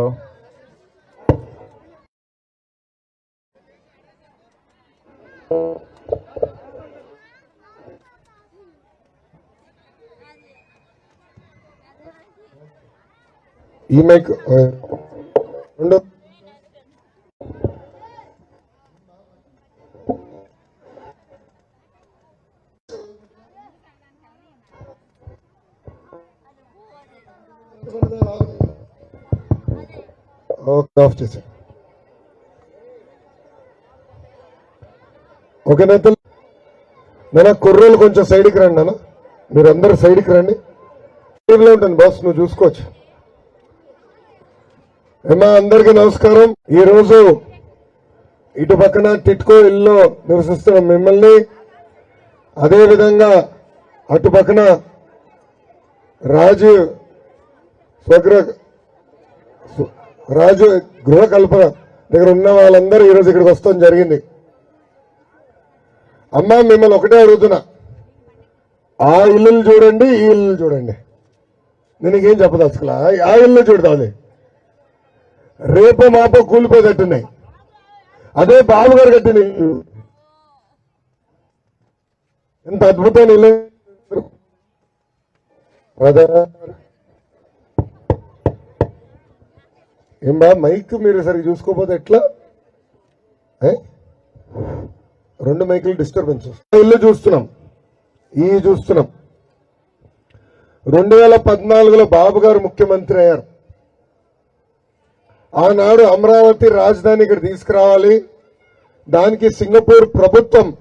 Hello ఈ mic రెండు okay of okay నేతలు నేను కుర్రోలు కొంచెం సైడ్కి రండి నాన్న. మీరు అందరు సైడ్కి రండి. సైడ్లో ఉంటుంది బాస్ నువ్వు చూసుకోవచ్చు. ఏమా అందరికీ నమస్కారం. ఈ రోజు ఇటు పక్కన టిట్కో ఇల్లు నివసిస్తున్న మిమ్మల్ని అదే విధంగా అటు పక్కన రాజు స్వగ్ర రాజు గృహకల్పన దగ్గర ఉన్న వాళ్ళందరూ ఈరోజు ఇక్కడికి వస్తాం జరిగింది. అమ్మా మిమ్మల్ని ఒకటే అడుగుతున్నా. ఆ ఇల్లులు చూడండి ఈ ఇల్లు చూడండి. నేను ఇంకేం చెప్పదలుచుకోలే ఆ ఇల్లు చూడదాది రేపు మాపో కూలిపోయేటట్టున్నాయి. అదే బాబు గారు కట్టింది ఎంత అద్భుతమైన ఇల్లు బ్రదర్ ఏం బా మైక్ మీరు సరిగ్గా చూసుకోకపోతే ఎట్లా? రెండు మైకులు డిస్టర్బెన్స్ ఇల్లు చూస్తున్నాం. ఈ చూస్తున్నాం. రెండు వేల పద్నాలుగులో బాబు గారు ముఖ్యమంత్రి అయ్యారు. ఆనాడు అమరావతి రాజధాని ఇక్కడ తీసుకురావాలి. దానికి సింగపూర్ ప్రభుత్వం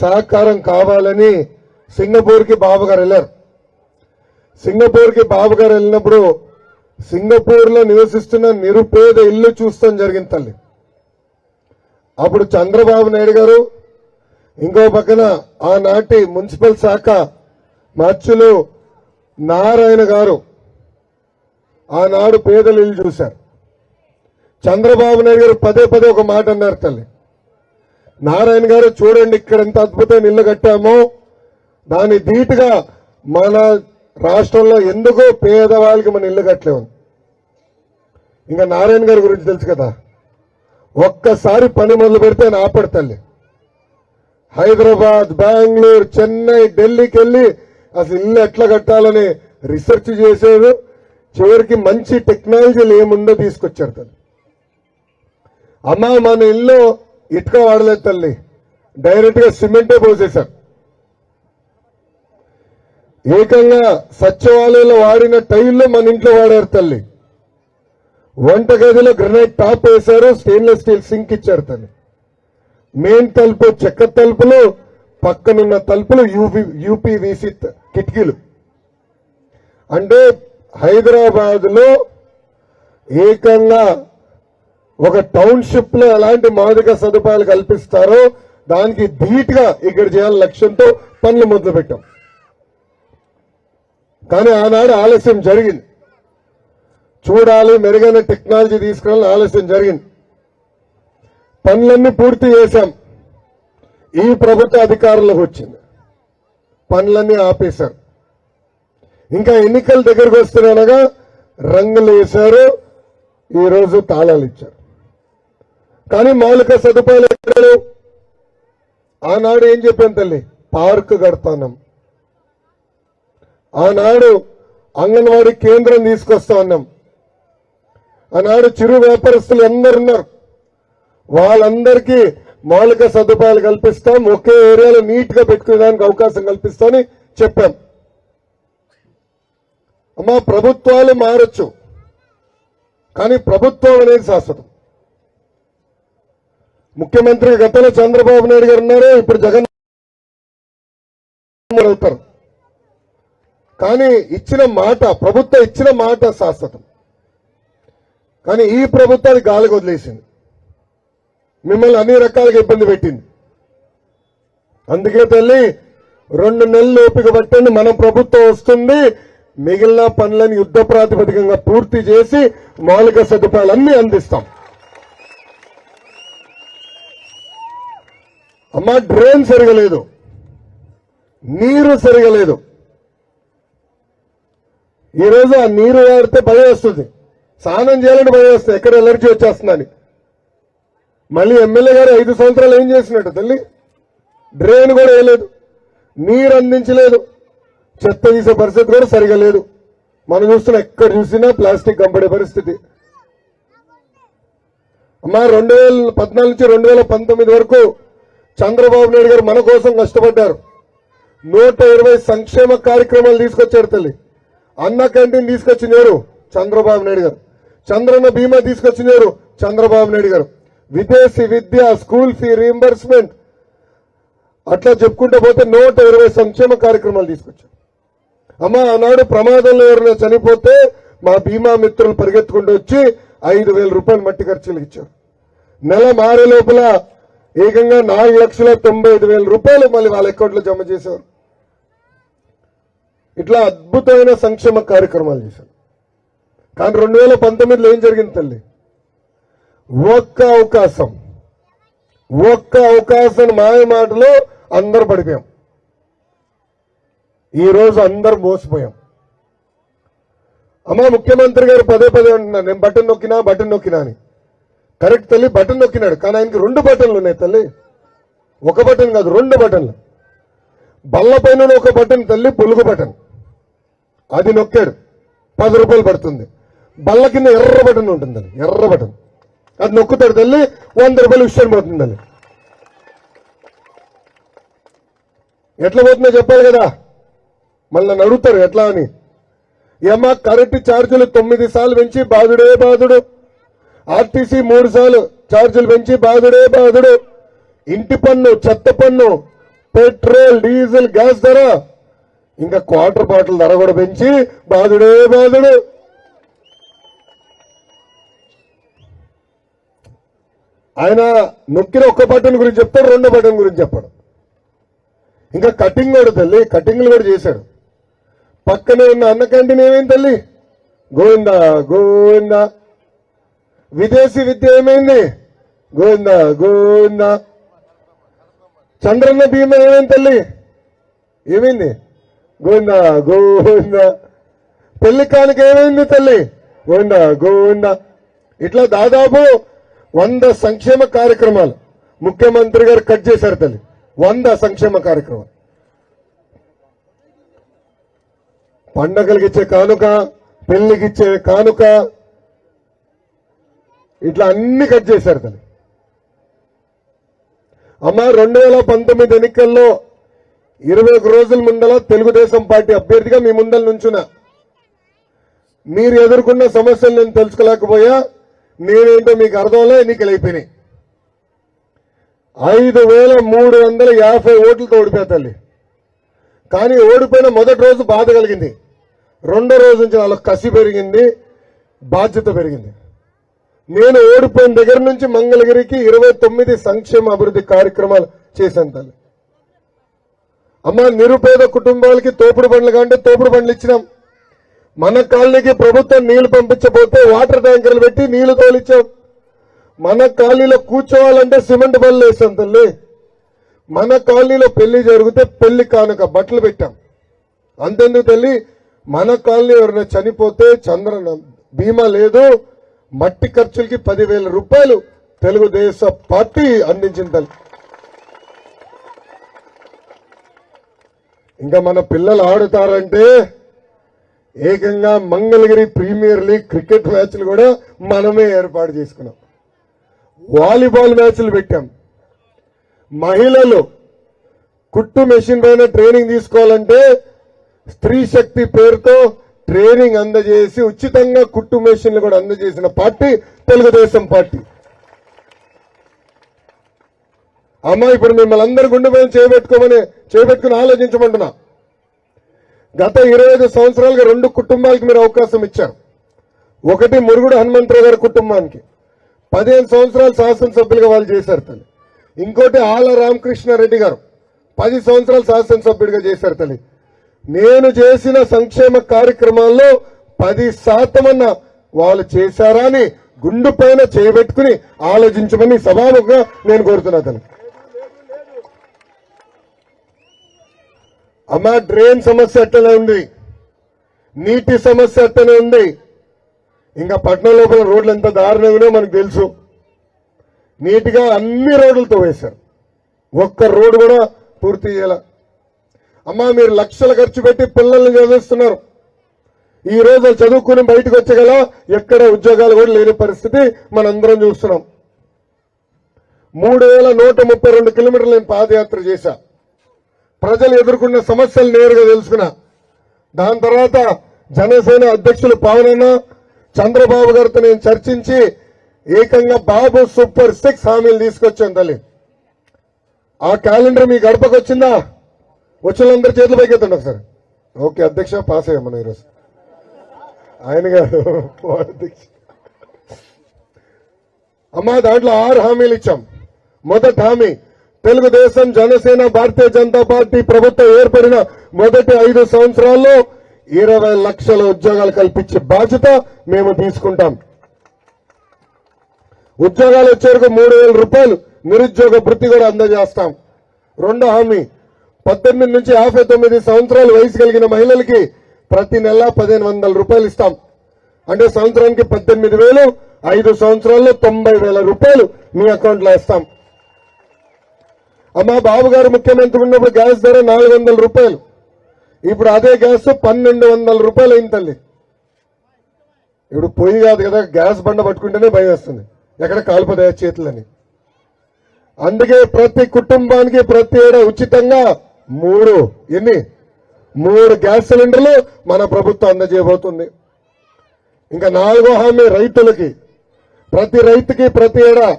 సహకారం కావాలని సింగపూర్కి బాబు గారు వెళ్ళారు. సింగపూర్కి బాబు గారు వెళ్ళినప్పుడు సింగపూర్లో నివసిస్తున్న నిరుపేద ఇల్లు చూస్తాం జరిగింది తల్లి. అప్పుడు చంద్రబాబు నాయుడు గారు ఇంకో పక్కన ఆనాటి మున్సిపల్ శాఖ మచ్చులు నారాయణ గారు ఆనాడు పేదలు ఇల్లు చూశారు. చంద్రబాబు నాయుడు గారు పదే పదే ఒక మాట అన్నారు తల్లి. నారాయణ గారు చూడండి ఇక్కడ ఎంత అద్భుతమైన ఇల్లు కట్టామో దాని ధీటుగా మన రాష్ట్రంలో ఎందుకో పేదవాళ్ళకి మన ఇల్లు కట్టలేము ఇంకా నారాయణ గారి గురించి తెలుసు కదా. ఒక్కసారి పని మొదలు పెడితే ఆయన తల్లి. హైదరాబాద్ బెంగళూరు చెన్నై ఢిల్లీకి వెళ్ళి అసలు ఇల్లు ఎట్లా కట్టాలని రీసెర్చ్ చేశారు చివరికి మంచి టెక్నాలజీలు ఏముందో తీసుకొచ్చారు తల్లి. అమ్మా మన ఇల్లు ఇటుక వాడలేదు తల్లి. డైరెక్ట్గా సిమెంటే పోసేశారు. ఏకంగా సచివాలయంలో వాడిన టైల్లో మన ఇంట్లో వాడారు తల్లి. వంట గదిలో గ్రనైట్ టాప్ వేశారు స్టెయిన్లెస్ స్టీల్ సింక్ ఇచ్చారు తల్లి. మెయిన్ తలుపు చెక్క తలుపులు పక్కనున్న తలుపులు యూపీ యూపీవీసీ కిటికీలు. అంటే హైదరాబాద్లో ఏకంగా ఒక టౌన్షిప్లో ఎలాంటి మౌలిక సదుపాయాలు కల్పిస్తారో దానికి ధీటుగా ఇక్కడ చేయాలని లక్ష్యంతో పనులు మొదలు పెట్టాం కానీ ఆనాడు ఆలస్యం జరిగింది. చూడాలి మెరుగైన టెక్నాలజీ తీసుకురావాలని ఆలస్యం జరిగింది. పనులన్నీ పూర్తి చేశాం. ఈ ప్రభుత్వ అధికారంలోకి వచ్చింది. పనులన్నీ ఆపేశారు ఇంకా ఎన్నికల దగ్గరకు వస్తున్నానగా రంగులు వేశారు ఈ రోజు తాళాలు ఇచ్చారు. కానీ మౌలిక సదుపాయాలు ఎక్కడ ఆనాడు ఏం చెప్పాను తల్లి? పార్క్ కడతానం. ఆనాడు అంగన్వాడీ కేంద్రం తీసుకొస్తా ఉన్నాం. ఆనాడు చిరు వ్యాపారస్తులు అందరు ఉన్నారు. వాళ్ళందరికీ మౌలిక సదుపాయాలు కల్పిస్తాం. ఒకే ఏరియాలో నీట్గా పెట్టుకునేదానికి అవకాశం కల్పిస్తామని చెప్పాం. అమ్మా ప్రభుత్వాలు మారచ్చు. కానీ ప్రభుత్వం అనేది శాశ్వతం. ముఖ్యమంత్రి గతంలో చంద్రబాబు నాయుడు గారు ఉన్నారు. ఇప్పుడు జగన్ అవుతారు కానీ ఇచ్చిన మాట ప్రభుత్వం ఇచ్చిన మాట శాశ్వతం. కానీ ఈ ప్రభుత్వాన్ని గాలికి వదిలేసింది. మిమ్మల్ని అన్ని రకాలుగా ఇబ్బంది పెట్టింది. అందుకే తల్లి రెండు నెలలు ఓపిక పట్టండి మన ప్రభుత్వం వస్తుంది మిగిలిన పనులను యుద్ధ ప్రాతిపదికంగా పూర్తి చేసి మౌలిక సదుపాయాలన్నీ అందిస్తాం. అమ్మా డ్రైన్ సరిగలేదు. నీరు సరిగలేదు. ఈ రోజు ఆ నీరు వాడితే భయం వస్తుంది. స్నానం చేయాలంటే భయం వస్తుంది. ఎక్కడ ఎలర్జీ వచ్చేస్తుందని. మళ్ళీ ఎమ్మెల్యే గారు ఐదు సంవత్సరాలు ఏం చేసినట్టు తల్లి? డ్రైన్ కూడా వేయలేదు. నీరు అందించలేదు. చెత్త తీసే పరిస్థితి కూడా సరిగా లేదు. మనం చూస్తున్న ఎక్కడ చూసినా ప్లాస్టిక్ కంపడే పరిస్థితి. అమ్మా రెండు వేల పద్నాలుగు నుంచి రెండు వేల పంతొమ్మిది వరకు చంద్రబాబు నాయుడు గారు మన కోసం కష్టపడ్డారు. నూట ఇరవై సంక్షేమ కార్యక్రమాలు తీసుకొచ్చారు తల్లి. అన్న క్యాంటీన్ తీసుకొచ్చినారు చంద్రబాబు నాయుడు గారు. చంద్రన్న బీమా తీసుకొచ్చినారు చంద్రబాబు నాయుడు గారు. విదేశీ విద్య స్కూల్ ఫీ రీఎంబర్స్మెంట్ అట్లా చెప్పుకుంటూ పోతే నూట ఇరవై సంక్షేమ కార్యక్రమాలు తీసుకొచ్చారు. అమ్మ ఆనాడు ప్రమాదంలో ఎవరైనా చనిపోతే మా బీమా మిత్రులు పరిగెత్తుకుంటూ వచ్చి ఐదు వేల రూపాయలు మట్టి ఖర్చులు ఇచ్చారు. నెల మారే లోపల ఏకంగా నాలుగు లక్షల తొంభై ఐదు వేల రూపాయలు మళ్ళీ వాళ్ళ అకౌంట్లో జమ చేశారు. ఇట్లా అద్భుతమైన సంక్షేమ కార్యక్రమాలు చేశారు. కానీ రెండు వేల పంతొమ్మిదిలో ఏం జరిగింది తల్లి? ఒక్క అవకాశం ఒక్క అవకాశం మాయ మాటలో అందరు పడిపోయాం. ఈ రోజు అందరు మోసపోయాం. అమ్మా ముఖ్యమంత్రి గారు పదే పదే అంటున్నారు నేను బటన్ నొక్కినా బటన్ నొక్కినా అని. కరెక్ట్ తల్లి బటన్ నొక్కినాడు. కానీ ఆయనకి రెండు బటన్లు ఉన్నాయి తల్లి. ఒక బటన్ కాదు రెండు బటన్లు. బల్ల పైన ఒక బటన్ తల్లి పులుగు బటన్. అది నొక్కాడు పది రూపాయలు పడుతుంది. బల్ల కింద ఎర్ర బటన్ ఉంటుంది ఎర్ర బటన్. అది నొక్కుతాడు తల్లి వంద రూపాయలు విషయం పోతుంది ఎట్లా పోతుందో చెప్పాలి కదా? మళ్ళీ నన్ను అడుగుతారు ఎట్లా అని. ఏమా కరెంటు ఛార్జీలు తొమ్మిది సార్లు పెంచి బాధుడే బాధుడు. ఆర్టీసీ మూడు సార్లు ఛార్జీలు పెంచి బాధుడే బాధుడు. ఇంటి పన్ను చెత్త పన్ను పెట్రోల్ డీజిల్ గ్యాస్ ధర ఇంకా క్వార్టర్ బాటిల్ ధర కూడా పెంచి బాధుడే బాధుడు. ఆయన నొక్కిన ఒక్క బటన్ గురించి చెప్తాడు రెండో బటన్ గురించి చెప్పాడు. ఇంకా కటింగ్ కూడా తల్లి కటింగ్లు కూడా చేశాడు. పక్కనే ఉన్న అన్న క్యాంటీన్ ఏమైంది తల్లి? గోవిందా గోవిందా. విదేశీ విద్య ఏమైంది? గోవిందా గోవిందా. చంద్రన్న భీమ ఏమైంది తల్లి? ఏమైంది? గోవిందా గోవిందా. పెళ్ళి కానుక ఏమైంది తల్లి? గోవిందా గోవిందా. ఇట్లా దాదాపు వంద సంక్షేమ కార్యక్రమాలు ముఖ్యమంత్రి గారు కట్ చేశారు తల్లి. వంద సంక్షేమ కార్యక్రమాలు. పండగలకి ఇచ్చే కానుక పెళ్ళికి ఇచ్చే కానుక ఇట్లా అన్ని కట్ చేశారు తల్లి. అమ్మ రెండు వేల పంతొమ్మిది ఎన్నికల్లో ఇరవై ఒక రోజుల ముందల తెలుగుదేశం పార్టీ అభ్యర్థిగా మీ ముందల నుంచున్నా. మీరు ఎదుర్కొన్న సమస్యలు నేను తెలుసుకోలేకపోయా. నేనేంటో మీకు అర్థంలో ఎన్నికలు అయిపోయినాయి. ఐదు వేల మూడు వందల యాభై ఓట్లతో ఓడిపోయా తల్లి. కానీ ఓడిపోయిన మొదటి రోజు బాధ కలిగింది. రెండో రోజు నుంచి వాళ్ళకి కసి పెరిగింది బాధ్యత పెరిగింది. నేను ఓడిపోయిన దగ్గర నుంచి మంగళగిరికి ఇరవై తొమ్మిది సంక్షేమ అభివృద్ధి కార్యక్రమాలు చేశాను తల్లి. అమ్మ నిరుపేద కుటుంబాలకి తోపుడు బండ్లు కంటే తోపుడు బండ్లు ఇచ్చినాం. మన కాలనీకి ప్రభుత్వం నీళ్ళు పంపించబోతే వాటర్ ట్యాంకర్లు పెట్టి నీళ్ళు తోలిచ్చాం. మన కాలనీలో కూర్చోవాలంటే సిమెంట్ బళ్ళు వేసాం తల్లి. మన కాలనీలో పెళ్ళి జరిగితే పెళ్ళి కానుక బట్టలు పెట్టాం. అంతెందుకు తల్లి? మన కాలనీ ఎవరైనా చనిపోతే చంద్రన బీమా లేదు. మట్టి ఖర్చులకి పదివేల రూపాయలు తెలుగుదేశ పార్టీ అందించింది తల్లి. ఇంకా మన పిల్లలు ఆడుతారంటే ఏకంగా మంగళగిరి ప్రీమియర్ లీగ్ క్రికెట్ మ్యాచ్లు కూడా మనమే ఏర్పాటు చేసుకున్నాం. వాలీబాల్ మ్యాచ్లు పెట్టాం. మహిళలు కుట్టు మెషిన్ పైన ట్రైనింగ్ తీసుకోవాలంటే స్త్రీ శక్తి పేరుతో ట్రైనింగ్ అందజేసి ఉచితంగా కుట్టు మెషిన్లు కూడా అందజేసిన పార్టీ తెలుగుదేశం పార్టీ. అమ్మ ఇప్పుడు మిమ్మల్ని అందరి గుండె పైన చేపెట్టుకోమని చేపెట్టుకుని ఆలోచించమంటున్నా. గత ఇరవై ఐదు సంవత్సరాలుగా రెండు కుటుంబాలకు మీరు అవకాశం ఇచ్చారు. ఒకటి మురుగుడు హనుమంతరావు గారి కుటుంబానికి. పదిహేను సంవత్సరాలు శాసనసభ్యులుగా వాళ్ళు చేశారు తల్లి. ఇంకోటి ఆల రామకృష్ణారెడ్డి గారు. పది సంవత్సరాలు శాసనసభ్యుడిగా చేశారు తల్లి. నేను చేసిన సంక్షేమ కార్యక్రమాల్లో పది శాతం అన్న వాళ్ళు చేశారా అని గుండు పైన చేయబెట్టుకుని ఆలోచించమని సభాముఖంగా నేను కోరుతున్నా తల్లి. అమ్మా డ్రైన్ సమస్య అట్టనే ఉంది. నీటి సమస్య అట్టనే ఉంది. ఇంకా పట్టణం లోపల రోడ్లు ఎంత దారుణంగానో మనకు తెలుసు. నీట్గా అన్ని రోడ్లతో వేశారు. ఒక్క రోడ్డు కూడా పూర్తి చేయాల. అమ్మా మీరు లక్షలు ఖర్చు పెట్టి పిల్లల్ని చదివిస్తున్నారు. ఈ రోజు చదువుకుని బయటకు వచ్చగల ఎక్కడ ఉద్యోగాలు కూడా లేని పరిస్థితి మనందరం చూస్తున్నాం. మూడు వేల నూట ముప్పై రెండు కిలోమీటర్లు నేను పాదయాత్ర చేశా. ప్రజలు ఎదుర్కొన్న సమస్యలు నేరుగా తెలుసుకున్నా. దాని తర్వాత జనసేన అధ్యక్షులు పవనన్న చంద్రబాబు గారితో నేను చర్చించి ఏకంగా బాబు సూపర్ సిక్స్ హామీలు తీసుకొచ్చాను తల్లి. ఆ క్యాలెండర్ మీ గడపకు వచ్చిందా? వచ్చినందరి చేతులు పైకెత్తండి ఒకసారి. ఓకే అధ్యక్ష పాస్ అయ్యాం మనం ఈరోజు. ఆయన గారు అధ్యక్ష అమ్మా దాంట్లో ఆరు హామీలు ఇచ్చాం. మొదటి హామీ తెలుగుదేశం జనసేన భారతీయ జనతా పార్టీ ప్రభుత్వం ఏర్పడిన మొదటి ఐదు సంవత్సరాల్లో ఇరవై లక్షల ఉద్యోగాలు కల్పించే బాధ్యత మేము తీసుకుంటాం. ఉద్యోగాలు వచ్చేవరకు మూడు వేల రూపాయలు నిరుద్యోగ వృత్తి కూడా అందజేస్తాం. రెండో హామీ పద్దెనిమిది నుంచి యాభై తొమ్మిది సంవత్సరాలు వయసు కలిగిన మహిళలకి ప్రతి నెల పదిహేను వందల రూపాయలు ఇస్తాం. అంటే సంవత్సరానికి పద్దెనిమిది వేలు ఐదు సంవత్సరాల్లో తొంభై వేల రూపాయలు మీ అకౌంట్లో ఇస్తాం అమ్మా బాబు గారు ముఖ్యమంత్రి ఉన్నప్పుడు గ్యాస్ ధర నాలుగు వందల రూపాయలు. ఇప్పుడు అదే గ్యాస్ పన్నెండు వందల రూపాయలు అయింది తల్లి. ఇప్పుడు పొయ్యి కాదు కదా గ్యాస్ బండ పట్టుకుంటేనే భయం వేస్తుంది. ఎక్కడ కాల్పదయ చేతులని. అందుకే ప్రతి కుటుంబానికి ప్రతి ఏడా ఉచితంగా మూడు ఎన్ని? మూడు గ్యాస్ సిలిండర్లు మన ప్రభుత్వం అందజేయబోతుంది. ఇంకా నాలుగో హామీ రైతులకి. ప్రతి రైతుకి ప్రతి ఏడా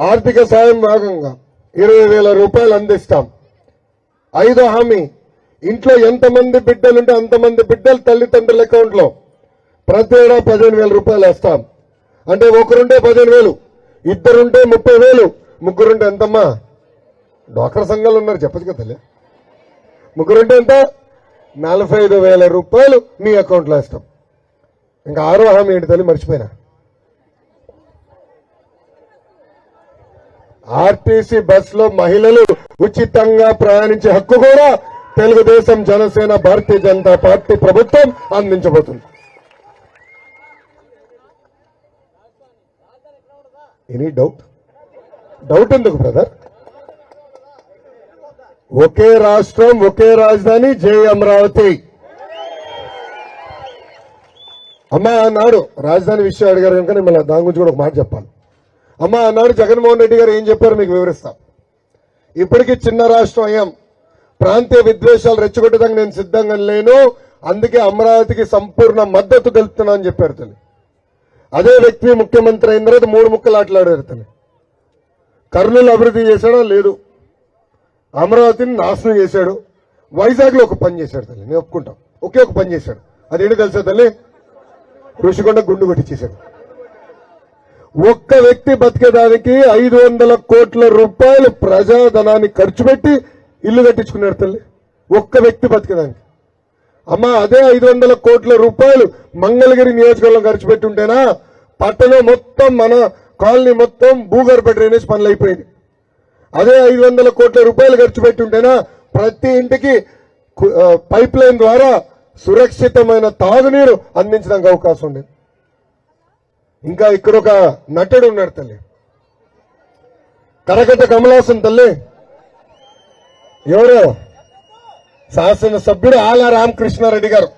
ఆర్థిక సాయం భాగంగా. ఇరవై వేల రూపాయలు అందిస్తాం. ఐదో హామీ ఇంట్లో ఎంతమంది బిడ్డలుంటే అంతమంది బిడ్డలు తల్లిదండ్రుల అకౌంట్లో ప్రతి ఏడా పదిహేను వేల రూపాయలు వేస్తాం. అంటే ఒకరుంటే పదిహేను వేలు ఇద్దరుంటే ముప్పై వేలు ముగ్గురుంటే ఎంతమ్మా? డాక్టర్ సంఘాలు ఉన్నారు చెప్పచ్చు కదా తల్లి. ముగ్గురుంటే ఎంత? నలభై ఐదు వేల రూపాయలు మీ అకౌంట్లో వేస్తాం. ఇంకా ఆరో హామీ ఏంటి తల్లి? మర్చిపోయినా. ఆర్టీసీ బస్లో మహిళలు ఉచితంగా ప్రయాణించే హక్కు కూడా తెలుగుదేశం జనసేన భారతీయ జనతా పార్టీ ప్రభుత్వం అందించబోతుంది. ఎనీ డౌట్ డౌట్ ఎందుకు బ్రదర్ ఒకే రాష్ట్రం ఒకే రాజధాని జై అమరావతి. అమ్మా అన్నాడు రాజధాని విషయం అడిగారు కనుక మిమ్మల్ని దాని గురించి కూడా ఒక మాట చెప్పాలి. అమ్మ అన్నాడు జగన్మోహన్ రెడ్డి గారు ఏం చెప్పారు మీకు వివరిస్తాం. ఇప్పటికీ చిన్న రాష్ట్రం అయ్యాం ప్రాంతీయ విద్వేషాలు రెచ్చగొట్టడానికి నేను సిద్ధంగా లేను. అందుకే అమరావతికి సంపూర్ణ మద్దతు తెలుపుతున్నా అని చెప్పారు తల్లి. అదే వ్యక్తి ముఖ్యమంత్రి అయిన తర్వాత మూడు ముక్కలు ఆటలాడారు తల్లి. కర్నూలు అభివృద్ధి చేశాడా? లేదు. అమరావతిని నాశనం చేశాడు. వైజాగ్లో ఒక పని చేశాడు తల్లి. నేను ఒప్పుకుంటాం. ఒకే ఒక పని చేశాడు. అదేంటి తెలుసా తల్లి? ఋషికొండ గుండు కొట్టించేశాడు ఒక్క వ్యక్తి బతికేదానికి ఐదు వందల కోట్ల రూపాయలు ప్రజాధనాన్ని ఖర్చు పెట్టి ఇల్లు కట్టించుకున్నాడు తల్లి. ఒక్క వ్యక్తి బతికేదానికి. అమ్మా అదే ఐదు వందల కోట్ల రూపాయలు మంగళగిరి నియోజకవర్గం ఖర్చు పెట్టి ఉంటేనా? పట్టణం మొత్తం మన కాలనీ మొత్తం భూగర్భ డ్రైనేజ్ పనులు అయిపోయింది. అదే ఐదు వందల కోట్ల రూపాయలు ఖర్చు పెట్టి ఉంటేనా? ప్రతి ఇంటికి పైప్ లైన్ ద్వారా సురక్షితమైన తాగునీరు అందించడానికి అవకాశం ఉండేది. ఇంకా ఇక్కడ ఒక నటుడు ఉన్నాడు తల్లి. కరకట కమలాసన్ తల్లి. ఎవరు? శాసన సభ్యుడు ఆల రామకృష్ణారెడ్డి గారు.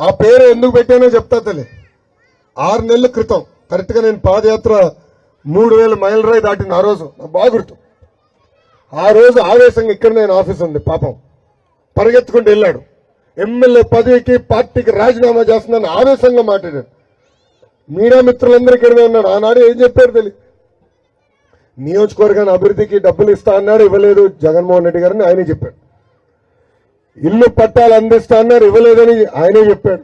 ఆ పేరు ఎందుకు పెట్టానో చెప్తా తల్లి. ఆరు నెలల క్రితం కరెక్ట్గా నేను పాదయాత్ర మూడు వేల మైల్ రాయి దాటిన ఆ రోజు. నాకు బాగా గుర్తు. ఆ రోజు ఆవేశంగా ఇక్కడ నేను ఆఫీస్ ఉంది పాపం. పరిగెత్తుకుంటూ వెళ్ళాడు. ఎమ్మెల్యే పదవికి పార్టీకి రాజీనామా చేస్తున్నాను ఆవేశంగా మాట్లాడాడు. మీడియా మిత్రులందరూ ఇక్కడనే ఉన్నాడు ఆనాడు ఏం చెప్పారు తెలియదు నియోజకవర్గాన్ని అభివృద్ధికి డబ్బులు ఇస్తా అన్నాడు ఇవ్వలేదు జగన్మోహన్ రెడ్డి గారిని ఆయనే చెప్పాడు. ఇల్లు పట్టాలు అందిస్తా అన్నారు ఇవ్వలేదని ఆయనే చెప్పాడు.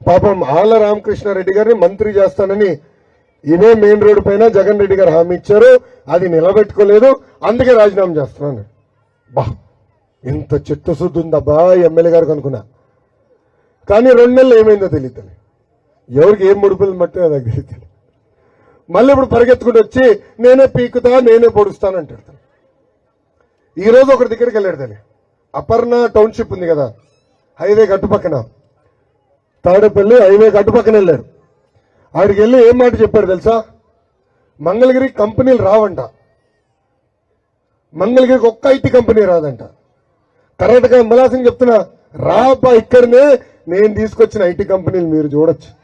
పాపం ఆళ్ళ రామకృష్ణారెడ్డి గారిని మంత్రి చేస్తానని ఇదే మెయిన్ రోడ్డు పైన జగన్ రెడ్డి గారు హామీ ఇచ్చారు. అది నిలబెట్టుకోలేదు. అందుకే రాజీనామా చేస్తున్నాను బా ఎంత చిత్తశుద్ధి ఉందబ్బా బా ఎమ్మెల్యే గారికి అనుకున్నా కానీ రెండు నెలలు ఏమైందో తెలియదు ఎవరికి ఏం ముడుపులు మట్టి నాకు తెలియదు. మళ్ళీ ఇప్పుడు పరిగెత్తుకుంటూ వచ్చి నేనే పీకుతా నేనే పొడుస్తాను అంటాడు. తను. ఈ రోజు ఒకరి దగ్గరికి వెళ్ళాడు తల్లి. అపర్ణ టౌన్షిప్ ఉంది కదా హైవే గట్టు పక్కన. తాడేపల్లి హైవే అటు పక్కన వెళ్ళాడు. ఆడికి వెళ్ళి ఏం మాట చెప్పాడు తెలుసా? మంగళగిరి కంపెనీలు రావంట. మంగళగిరికి ఒక్క ఐటీ కంపెనీ రాదంట. కర్ణాటక మలాసింగ్ చెప్తున్నా రాబా ఇక్కడనే నేను తీసుకొచ్చిన ఐటీ కంపెనీలు మీరు చూడొచ్చు.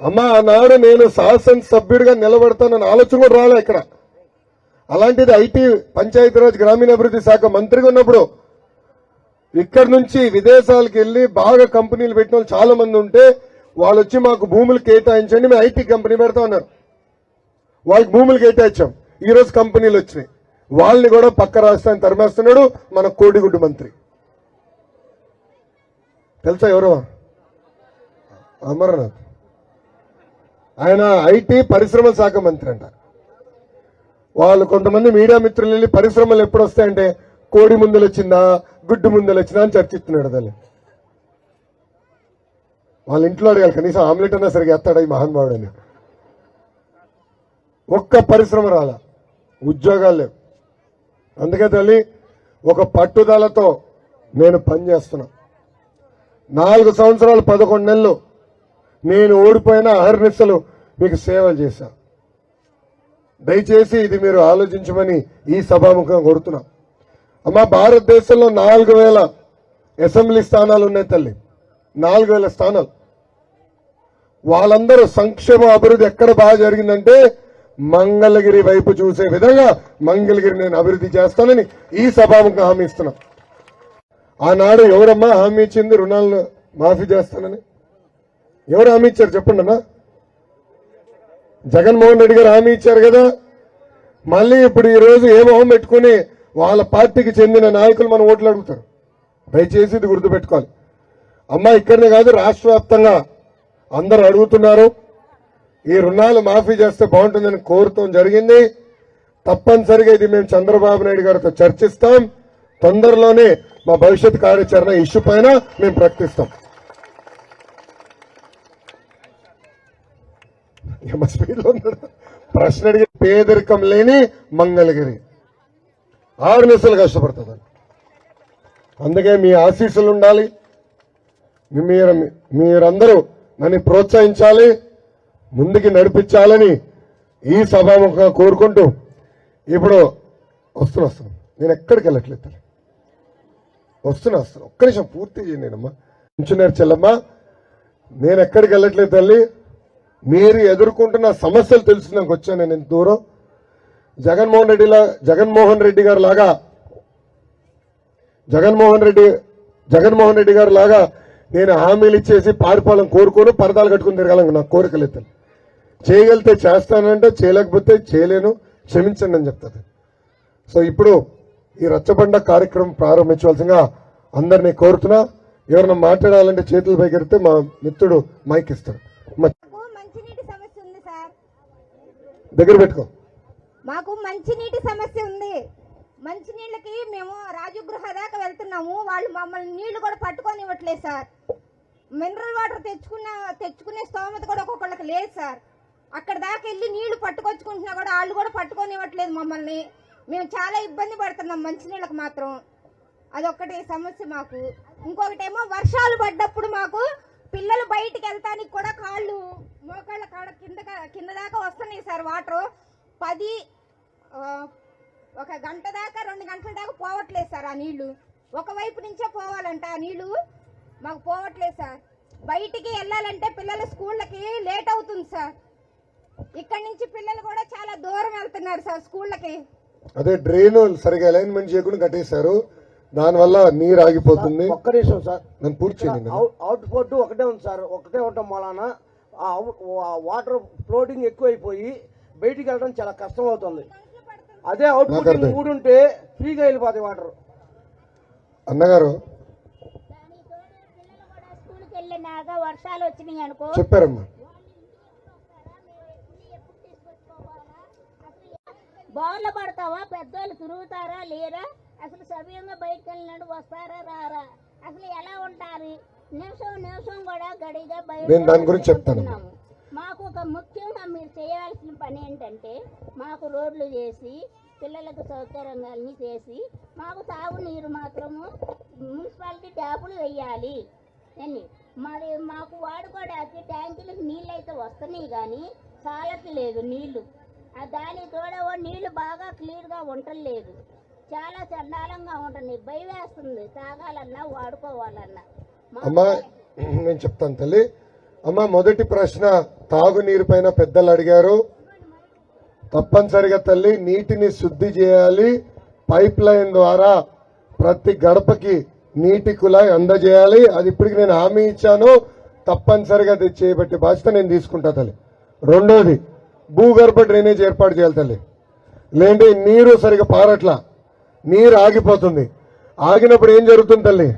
అమ్మా ఆనాడు నేను శాసన సభ్యుడిగా నిలబడతానని ఆలోచన కూడా రాలే ఇక్కడ. అలాంటిది ఐటీ పంచాయతీరాజ్ గ్రామీణాభివృద్ధి శాఖ మంత్రిగా ఉన్నప్పుడు ఇక్కడ నుంచి విదేశాలకు వెళ్ళి బాగా కంపెనీలు పెట్టిన వాళ్ళు చాలా మంది ఉంటే వాళ్ళు వచ్చి మాకు భూములు కేటాయించండి మేము ఐటీ కంపెనీ పెడతా ఉన్నారు. వాళ్ళకి భూములు కేటాయించాం. ఈరోజు కంపెనీలు వచ్చినాయి. వాళ్ళని కూడా పక్క రాష్ట్రాన్ని తరిమేస్తున్నాడు మన కోడిగుడ్డు మంత్రి. తెలుసా ఎవరో? అమరనాథ్. ఆయన ఐటీ పరిశ్రమ శాఖ మంత్రి అంట. వాళ్ళు కొంతమంది మీడియా మిత్రులు వెళ్ళి పరిశ్రమలు ఎప్పుడు వస్తాయంటే కోడి ముందలు వచ్చిందా గుడ్డు ముందలు వచ్చిందా అని చర్చిస్తున్నాడు దాన్ని వాళ్ళ ఇంట్లో అడగాలి కనీసం ఆమ్లెట్ అన్నా సరిగా ఎత్తాడు ఈ మహానుభావుడు అని. ఒక్క పరిశ్రమ రాల. ఉద్యోగాలు లేవు. అందుకే తల్లి ఒక పట్టుదలతో నేను పనిచేస్తున్నా నాలుగు సంవత్సరాలు పదకొండు నెలలు నేను ఓడిపోయిన అహర్నిశలు మీకు సేవలు చేశా. దయచేసి ఇది మీరు ఆలోచించమని ఈ సభాముఖంగా కోరుతున్నా. అమ్మా భారతదేశంలో నాలుగు వేల అసెంబ్లీ స్థానాలు ఉన్నాయి తల్లి. నాలుగు వేల స్థానాలు. వాళ్ళందరూ సంక్షేమ అభివృద్ధి ఎక్కడ బాగా జరిగిందంటే మంగళగిరి వైపు చూసే విధంగా మంగళగిరి నేను అభివృద్ధి చేస్తానని ఈ సభాముఖం హామీ ఇస్తున్నా. ఆనాడు ఎవరమ్మా హామీ ఇచ్చింది? రుణాలను మాఫీ చేస్తానని. ఎవరు హామీ ఇచ్చారు చెప్పండి అన్న? జగన్మోహన్ రెడ్డి గారు హామీ ఇచ్చారు కదా. మళ్ళీ ఇప్పుడు ఈ రోజు ఏ మొహం పెట్టుకుని వాళ్ళ పార్టీకి చెందిన నాయకులు మన ఓట్లు అడుగుతారు. దయచేసి ఇది గుర్తుపెట్టుకోవాలి. అమ్మా ఇక్కడనే కాదు రాష్ట్ర వ్యాప్తంగా అందరు అడుగుతున్నారు. ఈ రుణాలు మాఫీ చేస్తే బాగుంటుందని కోరుతాం జరిగింది. తప్పనిసరిగా ఇది మేము చంద్రబాబు నాయుడు గారితో చర్చిస్తాం. తొందరలోనే మా భవిష్యత్ కార్యాచరణ ఇష్యూ పైన మేము ప్రకటిస్తాం. ఏమ స్పీడ్లో ఉన్నాడు ప్రశ్న అడిగి పేదరికం లేని మంగళగిరి. ఆరు నిమిషాలు కష్టపడుతుంది అందుకే మీ ఆశీస్సులు ఉండాలి. మీరు మీరందరూ నన్ను ప్రోత్సహించాలి ముందుకి నడిపించాలని ఈ సభాముఖంగా కోరుకుంటూ ఇప్పుడు వస్తున్నా వస్తున్నా. నేను ఎక్కడికి వెళ్ళట్లేదు తల్లి. వస్తున్నా వస్తున్నా. ఒక్క నిమిషం పూర్తి చేయలేనమ్మా ఇంచున్నారు చెల్లమ్మ నేను ఎక్కడికి వెళ్ళట్లేదు తల్లి. మీరు ఎదుర్కొంటున్న సమస్యలు తెలుసుకున్నాక వచ్చాను నేను ఇంత దూరం. జగన్మోహన్ రెడ్డిలా జగన్మోహన్ రెడ్డి గారు లాగా జగన్మోహన్ రెడ్డి జగన్మోహన్ రెడ్డి గారు లాగా నేను హామీలు ఇచ్చేసి పారిపోవాలని కోరుకోను పరదాలు కట్టుకుని తిరగాలని నా కోరికలు ఇతను చేయగలిగితే చేస్తానంటే చేయలేకపోతే చేయలేను క్షమించండి అని చెప్తాను సో ఇప్పుడు ఈ రచ్చబండ కార్యక్రమం ప్రారంభించవలసిందిగా అందరినీ కోరుతున్నా. ఎవరైనా మాట్లాడాలంటే చేతులు పైకెడితే మా మిత్రుడు మైక్ ఇస్తాడు మా మాకు మంచినీటి సమస్య ఉంది సార్ దగ్గర పెట్టుకో. మాకు మంచినీటి సమస్య ఉంది. మంచినీళ్ళకి మేము రాజగృహ దాకా వెళ్తున్నాము. వాళ్ళు మమ్మల్ని నీళ్ళు కూడా పట్టుకొని ఇవ్వట్లేదు సార్. మినరల్ వాటర్ తెచ్చుకున్న తెచ్చుకునే స్తోమత కూడా ఒక్కొక్కళ్ళకి లేదు సార్. అక్కడ దాకా వెళ్ళి నీళ్ళు పట్టుకొచ్చుకుంటున్నా కూడా వాళ్ళు కూడా పట్టుకొని ఇవ్వట్లేదు మమ్మల్ని. మేము చాలా ఇబ్బంది పడుతున్నాం మంచినీళ్ళకి మాత్రం. అదొక్కటి సమస్య మాకు. ఇంకొకటేమో వర్షాలు పడ్డప్పుడు మాకు పిల్లలు బయటికి వెళ్తానికి కూడా కాళ్ళు కింద దాకా వస్తున్నాయి సార్ వాటర్. పది ఒక గంట దాకా రెండు గంటల దాకా పోవట్లేదు సార్ ఆ నీళ్ళు. ఒకవైపు నుంచే పోవాలంట ఆ నీళ్ళు. మాకు పోవట్లేదు సార్. బయటికి వెళ్ళాలంటే పిల్లల స్కూళ్ళకి లేట్ అవుతుంది సార్. ఇక్కడి నుంచి పిల్లలు కూడా చాలా దూరం వెళ్తున్నారు సార్ స్కూళ్ళకి. అదే డ్రైన్ సరిగా అలైన్మెంట్ చేయకుండా కట్టేశారు. దానివల్ల నీరు ఆగిపోతుంది. ఒక్క నిమిషం సార్. నన్ను పూర్తి అవుట్ పోర్ట్ ఒకటే ఉంది సార్. ఒకటే ఉండటం వలన ఆ అవుట్ వా- వాటర్ ఫ్లోటింగ్ ఎక్కువైపోయి బయటికి వెళ్ళడం చాలా కష్టం అవుతుంది అదే అవుట్ నాకు పుట్టింగ్ అర్థం. మూడు ఉంటే ఫ్రీగా వెళ్ళిపోతాయి వాటర్. అన్నగారు. స్కూల్కి వెళ్ళినాక వర్షాలు వచ్చినాయి అనుకో. చెప్పారమ్మా. బోర్లు పడతావా? పెద్దోళ్ళు తిరుగుతారా? లేరా? అసలు సమయంగా బయటకు వెళ్ళినట్టు వస్తారా రారా? అసలు ఎలా ఉంటారు? కూడా నేను దాని గురించి చెప్తాను. మాకు ఒక ముఖ్యంగా మీరు చేయవలసిన పని ఏంటంటే మాకు రోడ్లు చేసి పిల్లలకు సౌకర్యంగా అన్నీ చేసి మాకు తాగునీరు మాత్రము మున్సిపాలిటీ ట్యాపులు వేయాలి. ఎన్ని మరి మాకు వాడుకోవడానికి ట్యాంకులకు నీళ్ళు అయితే వస్తున్నాయి కానీ చాలకి లేదు నీళ్ళు ఆ దాని తోడవో నీళ్ళు బాగా క్లియర్గా ఉండలేదు చాలా చండాలంగా ఉంటుంది భయం వేస్తుంది. తాగాలన్నా వాడుకోవాలన్నా. అమ్మా నేను చెప్తాను తల్లి. అమ్మా మొదటి ప్రశ్న తాగునీరు పైన పెద్దలు అడిగారు. తప్పనిసరిగా తల్లి నీటిని శుద్ధి చేయాలి. పైప్ లైన్ ద్వారా ప్రతి గడపకి నీటి కుళాయి అందజేయాలి. అది ఇప్పటికి నేను హామీ ఇచ్చాను. తప్పనిసరిగా అది చేయబట్టి బాధ్యత నేను తీసుకుంటా తల్లి. రెండోది భూగర్భ డ్రైనేజ్ ఏర్పాటు చేయాలి తల్లి. లేదంటే నీరు సరిగా పారట్లా. నీరు ఆగిపోతుంది. ఆగినప్పుడు ఏం జరుగుతుంది తల్లి?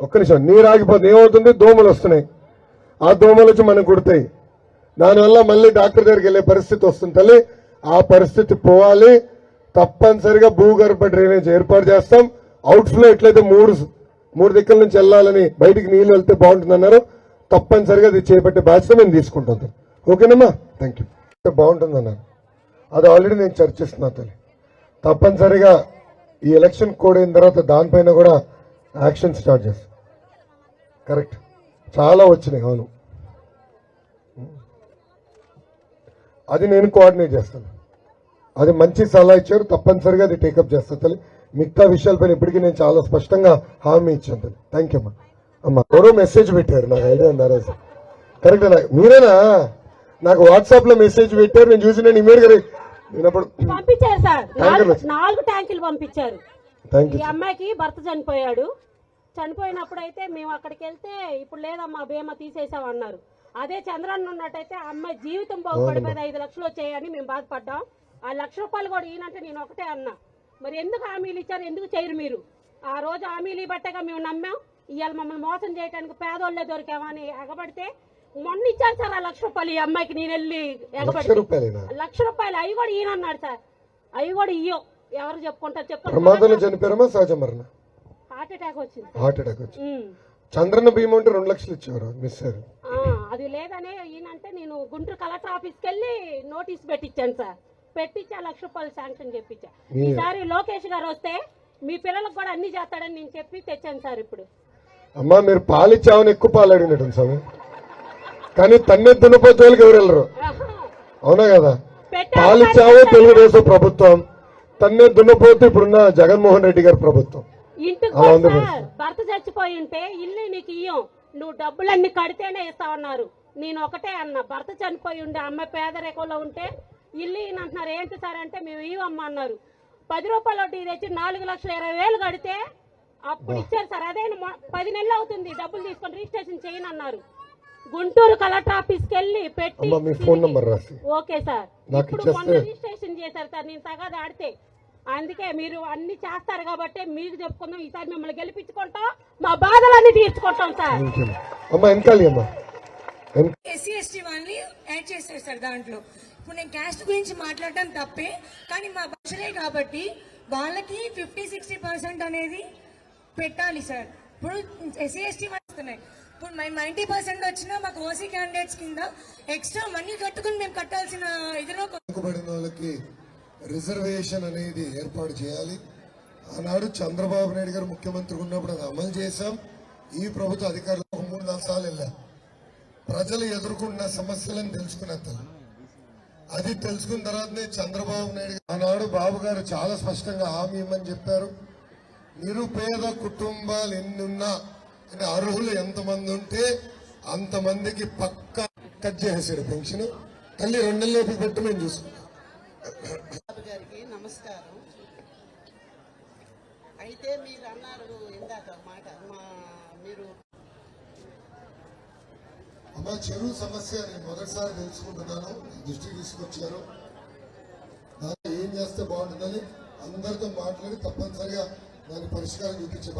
ఒక్క నిమిషం. నీరు ఆగిపోతుంది. ఏమవుతుంది? దోమలు వస్తున్నాయి. ఆ దోమలు వచ్చి మనకు కుడతాయి. దానివల్ల మళ్ళీ డాక్టర్ దగ్గరికి వెళ్ళే పరిస్థితి వస్తుంది తల్లి. ఆ పరిస్థితి పోవాలి. తప్పనిసరిగా భూగర్భ డ్రైనేజ్ ఏర్పాటు చేస్తాం. అవుట్ఫ్లో ఎట్లయితే మూడు మూడు దిక్కుల నుంచి వెళ్ళాలని బయటికి నీళ్ళు వెళ్తే బాగుంటుంది అన్నారు తప్పనిసరిగా అది చేపట్టే బాధ్యత మేము తీసుకుంటాం ఓకేనమ్మా? థ్యాంక్ యూ బాగుంటుంది అన్నారు అది ఆల్రెడీ నేను చర్చిస్తున్నా తల్లి. తప్పనిసరిగా ఈ ఎలక్షన్ కోడ్ అయిన తర్వాత దానిపైన కూడా యాక్షన్ స్టార్ట్ చేస్తాం కరెక్ట్ చాలా వచ్చినాయి అవును. అది నేను కోఆర్డినేట్ చేస్తాను. అది మంచి సలహా ఇచ్చారు తప్పనిసరిగా అది టేకప్ చేస్తాను. తల్లి మిగతా విషయాలపైన ఇప్పటికీ నేను చాలా స్పష్టంగా హామీ ఇచ్చాను తల్లి. థ్యాంక్ యూ అమ్మా. అమ్మా ఎవరో మెసేజ్ పెట్టారు నాకు ఐడియా ఉంది ఆ రోజు కరెక్ట్ మీరేనా? నాకు వాట్సాప్లో మెసేజ్ పెట్టారు నేను చూసి నేను ఇమీడియట్గా నేనప్పుడు పంపించారు సార్. నాలుగు ట్యాంకులు పంపించారు. ఈ అమ్మాయికి భర్త చనిపోయాడు. చనిపోయినప్పుడు అయితే మేము అక్కడికి వెళ్తే ఇప్పుడు లేదమ్మా బీమా తీసేసామన్నారు అదే చంద్రన్న ఉన్నట్టయితే అమ్మాయి జీవితం బాగుపడిపోయి ఐదు లక్షలు వచ్చాయని మేము బాధపడ్డాం. ఆ లక్ష రూపాయలు కూడా ఈయనంటే నేను ఒకటే అన్నా. మరి ఎందుకు హామీలు ఇచ్చారు? ఎందుకు చేయరు మీరు? ఆ రోజు హామీలు ఇవ్వట్టగా మేము నమ్మాం. ఇవాళ మమ్మల్ని మోసం చేయడానికి పేదోళ్ళే దొరికామని ఎగబడితే మొన్న ఇచ్చారు సార్ ఆ లక్ష రూపాయలు ఈ అమ్మాయికి నేను వెళ్ళి ఎగబడి లక్ష రూపాయలు అవి కూడా ఈయన అన్నాడు సార్. అవి కూడా ఇయ్యో. ఎవరు చెప్పుకుంటారు ప్రమాదంలో చెప్పుకుంటారు చనిపోయారమ్మా సహజ మరణ. హార్ట్ అటాక్ వచ్చింది. హార్ట్ అటాక్ వచ్చి ఉమ్. చంద్రన్న భీమా ఉంటే రెండు లక్షలు ఇచ్చేవారు మిస్ ఆ, అది లేదనే ఈయనంటే నేను గుంటూరు కలెక్టర్ ఆఫీస్కి వెళ్ళి నోటీస్ పెట్టించాను సార్. పెట్టించి లక్ష రూపాయలు శాంక్షన్ చెప్పించా ఈసారి లోకేష్ గారు వస్తే మీ పిల్లలకు కూడా అన్ని చేస్తాడని నేను చెప్పి తెచ్చాను సార్ ఇప్పుడు. అమ్మా మీరు పాలు ఇచ్చామని ఎక్కువ పాలు అడిగినట్టు స్వామి. కానీ తన్నే దున్నపోతోళ్ళకి ఎవరు వెళ్ళరు. అవునా కదా? పెట్టారు పాలు ఇచ్చావు తెలుగుదేశం ప్రభుత్వం. తన్నే దున్నపోతూ ఇప్పుడున్న జగన్మోహన్ రెడ్డి గారి ప్రభుత్వం. భర్త చచ్చిపోయి ఉంటే ఇల్లు నీకు ఇయ్యం. నువ్వు డబ్బులన్నీ కడితేనే ఇస్తావన్నారు నేను ఒకటే అన్న. భర్త చనిపోయి ఉండే అమ్మాయి పేదరికంలో ఉంటే ఇల్లు అంటున్నారు ఏంటి సార్ అంటే మేము ఇవ్వమ్మ అన్నారు. పది రూపాయలు వడ్డీ తెచ్చి నాలుగు లక్షల ఇరవై వేలు కడితే అప్పుడు ఇచ్చారు సార్. అదే పది నెలలు అవుతుంది. డబ్బులు తీసుకొని రిజిస్ట్రేషన్ చేయను అన్నారు. గుంటూరు కలెక్టర్ ఆఫీస్కి వెళ్ళి పెట్టి అమ్మా మీ ఫోన్ నంబర్ రాసి. Okay sir. ఇప్పుడు మొన్న రిజిస్ట్రేషన్ చేశారు సార్. నేను తగాద ఆడితే అందుకే మీరు అన్ని చేస్తారు కాబట్టి మీకు చెప్పుకుందాం. ఈసారి మిమ్మల్ని గెలిపించుకుంటాం. మా బాధలన్నీ తీర్చుకుంటాం సార్. ఎస్సీ ఎస్టీ వాళ్ళని యాడ్ చేస్తారు సార్ దాంట్లో. ఇప్పుడు నేను క్యాస్ట్ గురించి మాట్లాడటం తప్పే కానీ మా భాషలే కాబట్టి వాళ్ళకి ఫిఫ్టీ సిక్స్టీ పర్సెంట్ అనేది పెట్టాలి సార్. ఇప్పుడు ఎస్సీ ఎస్టీ వస్తున్నాయి. ఇప్పుడు మేము నైంటీ పర్సెంట్ వచ్చినా మాకు ఓసీ క్యాండిడేట్స్ కింద ఎక్స్ట్రా మనీ కట్టుకుని మేము కట్టాల్సిన ఇదిలో వాళ్ళకి రిజర్వేషన్ అనేది ఏర్పాటు చేయాలి. ఆనాడు చంద్రబాబు నాయుడు గారు ముఖ్యమంత్రి ఉన్నప్పుడు అది అమలు చేశాం. ఈ ప్రభుత్వ అధికారులు ఒక మూడు నాలుగు సార్లు వెళ్ళాం ప్రజలు ఎదుర్కొంటున్న సమస్యలను తెలుసుకున్నంత అది తెలుసుకున్న తర్వాతనే చంద్రబాబు నాయుడు ఆనాడు బాబు గారు చాలా స్పష్టంగా హామీ ఇమ్మని చెప్పారు. నిరుపేద కుటుంబాలు ఎన్నున్నా అంటే అర్హులు ఎంతమంది ఉంటే అంతమందికి పక్క కట్ చేసేసాడు పెన్షన్. తల్లి రెండు నెలలు పెట్టు మేము చూసుకున్నాం గారికి నమస్కారం. అయితే మీరు అన్నారు ఇందాక మాట మా మీరు అమ్మా చెరువు సమస్య నేను మొదటిసారి తెలుసుకుంటున్నాను. దృష్టి దృష్టికి తీసుకొచ్చారు ఏం చేస్తే బాగుంటుందని అందరితో మాట్లాడి తప్పనిసరిగా దాని పరిష్కారం చూపించే